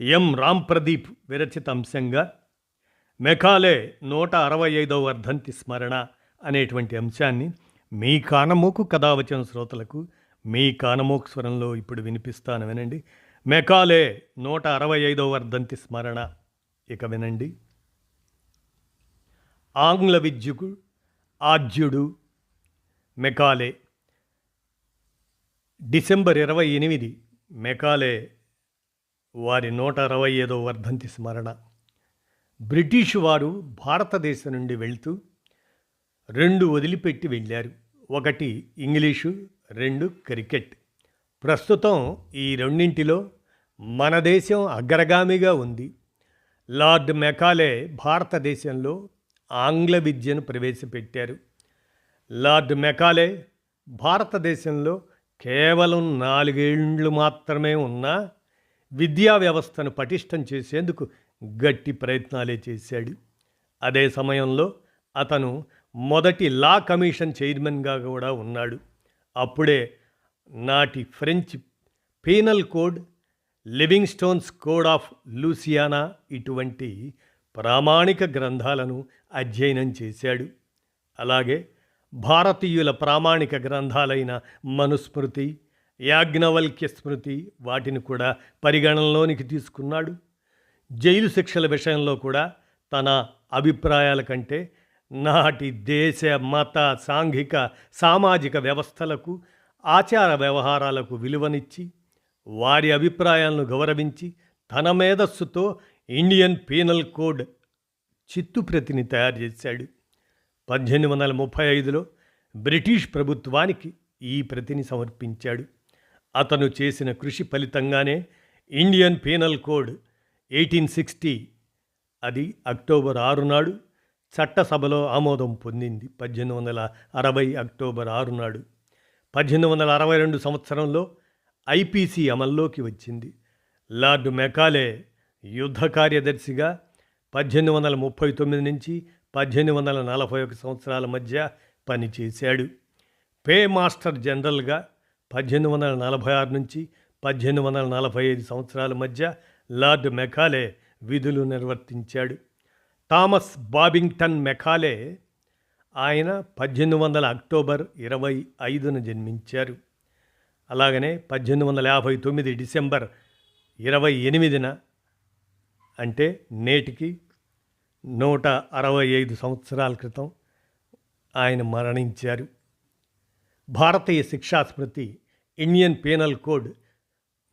ఎం రామ్ ప్రదీప్ విరచిత అంశంగా మెకాలే నూట అరవై ఐదవ వర్ధంతి స్మరణ అనేటువంటి అంశాన్ని మీ కానమోకు కథావచన శ్రోతలకు మీ కానమోకు స్వరంలో ఇప్పుడు వినిపిస్తాను వినండి. మెకాలే నూట అరవై ఐదవ వర్ధంతి స్మరణ. ఇక వినండి. ఆంగ్ల విద్యుకు ఆద్యుడు మెకాలే డిసెంబర్ ఇరవై ఎనిమిది మెకాలే వారి నూట అరవై ఐదో వర్ధంతి స్మరణ. బ్రిటిష్ వారు భారతదేశం నుండి వెళ్తూ రెండు వదిలిపెట్టి వెళ్ళారు. ఒకటి ఇంగ్లీషు రెండు క్రికెట్. ప్రస్తుతం ఈ రెండింటిలో మన దేశం అగ్రగామిగా ఉంది. లార్డ్ మెకాలే భారతదేశంలో ఆంగ్ల విద్యను ప్రవేశపెట్టారు. లార్డ్ మెకాలే భారతదేశంలో కేవలం నాలుగేండ్లు మాత్రమే ఉన్నా విద్యా వ్యవస్థను పటిష్టం చేసేందుకు గట్టి ప్రయత్నాలే చేశాడు. అదే సమయంలో అతను మొదటి లా కమిషన్ చైర్మన్గా కూడా ఉన్నాడు. అప్పుడే నాటి French penal code Livingston's code of Louisiana ఇటువంటి ప్రామాణిక గ్రంథాలను అధ్యయనం చేశాడు. అలాగే భారతీయుల ప్రామాణిక గ్రంథాలైన మనుస్మృతి యాజ్ఞవల్క్య స్మృతి వాటిని కూడా పరిగణనలోనికి తీసుకున్నాడు. జైలు శిక్షల విషయంలో కూడా తన అభిప్రాయాల కంటే నాటి దేశ మత సాంఘిక సామాజిక వ్యవస్థలకు ఆచార వ్యవహారాలకు విలువనిచ్చి వారి అభిప్రాయాలను గౌరవించి తన మేధస్సుతో ఇండియన్ పీనల్ కోడ్ చిత్తుప్రతిని తయారు చేశాడు. పద్దెనిమిది వందల ముప్పై ఐదులో బ్రిటిష్ ప్రభుత్వానికి ఈ ప్రతిని సమర్పించాడు. అతను చేసిన కృషి ఫలితంగానే Indian penal code eighteen sixty అది అక్టోబర్ ఆరు నాడు చట్టసభలో ఆమోదం పొందింది. పద్దెనిమిది వందల అరవై అక్టోబర్ ఆరు నాడు పద్దెనిమిది వందల అరవై రెండు సంవత్సరంలో ఐపీసీ అమల్లోకి వచ్చింది. లార్డ్ మెకాలే యుద్ధ కార్యదర్శిగా పద్దెనిమిది వందల ముప్పై తొమ్మిది నుంచి పద్దెనిమిది వందల నలభై ఒక సంవత్సరాల మధ్య పనిచేశాడు. పే మాస్టర్ జనరల్గా పద్దెనిమిది వందల నలభై ఆరు నుంచి పద్దెనిమిది వందల నలభై ఐదు సంవత్సరాల మధ్య లార్డ్ మెకాలే విధులు నిర్వర్తించాడు. థామస్ బాబింగ్టన్ మెకాలే ఆయన పద్దెనిమిది వందల అక్టోబర్ ఇరవై ఐదున జన్మించారు. అలాగనే పద్దెనిమిది వందల యాభై తొమ్మిది డిసెంబర్ ఇరవై ఎనిమిదిన అంటే నేటికి నూట అరవై ఐదు సంవత్సరాల క్రితం ఆయన మరణించారు. భారతీయ శిక్షా స్మృతి ఇండియన్ పీనల్ కోడ్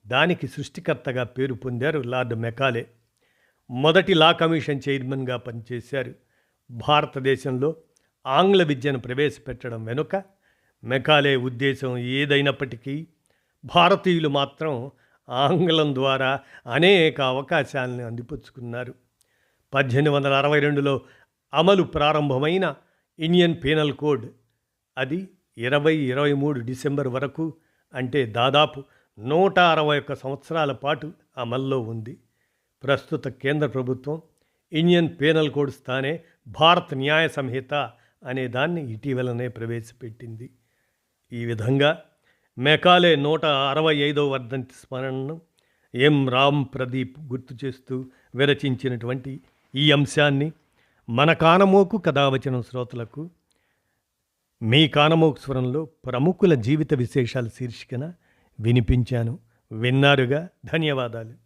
దానికి సృష్టికర్తగా పేరు పొందారు లార్డ్ మెకాలే. మొదటి లా కమిషన్ చైర్మన్గా పనిచేశారు. భారతదేశంలో ఆంగ్ల విద్యను ప్రవేశపెట్టడం వెనుక మెకాలే ఉద్దేశం ఏదైనప్పటికీ భారతీయులు మాత్రం ఆంగ్లం ద్వారా అనేక అవకాశాలను అందిపుచ్చుకున్నారు. పద్దెనిమిది వందల అరవై రెండులో అమలు ప్రారంభమైన ఇండియన్ పీనల్ కోడ్ అది ఇరవై ఇరవై మూడు డిసెంబర్ వరకు అంటే దాదాపు నూట అరవై ఒక్క సంవత్సరాల పాటు అమల్లో ఉంది. ప్రస్తుత కేంద్ర ప్రభుత్వం ఇండియన్ పీనల్ కోడ్ స్థానే భారత్ న్యాయ సంహిత అనే దాన్ని ఇటీవలనే ప్రవేశపెట్టింది. ఈ విధంగా మెకాలే నూట అరవై ఐదవ వర్ధంతి స్మరణను ఎం. రామ్ ప్రదీప్ గుర్తు చేస్తూ విరచించినటువంటి ఈ అంశాన్ని మన కానమోకు కథావచనం శ్రోతలకు మీ కానమోకు స్వరంలో ప్రముఖుల జీవిత విశేషాల శీర్షికన వినిపించాను. విన్నారుగా? ధన్యవాదాలు.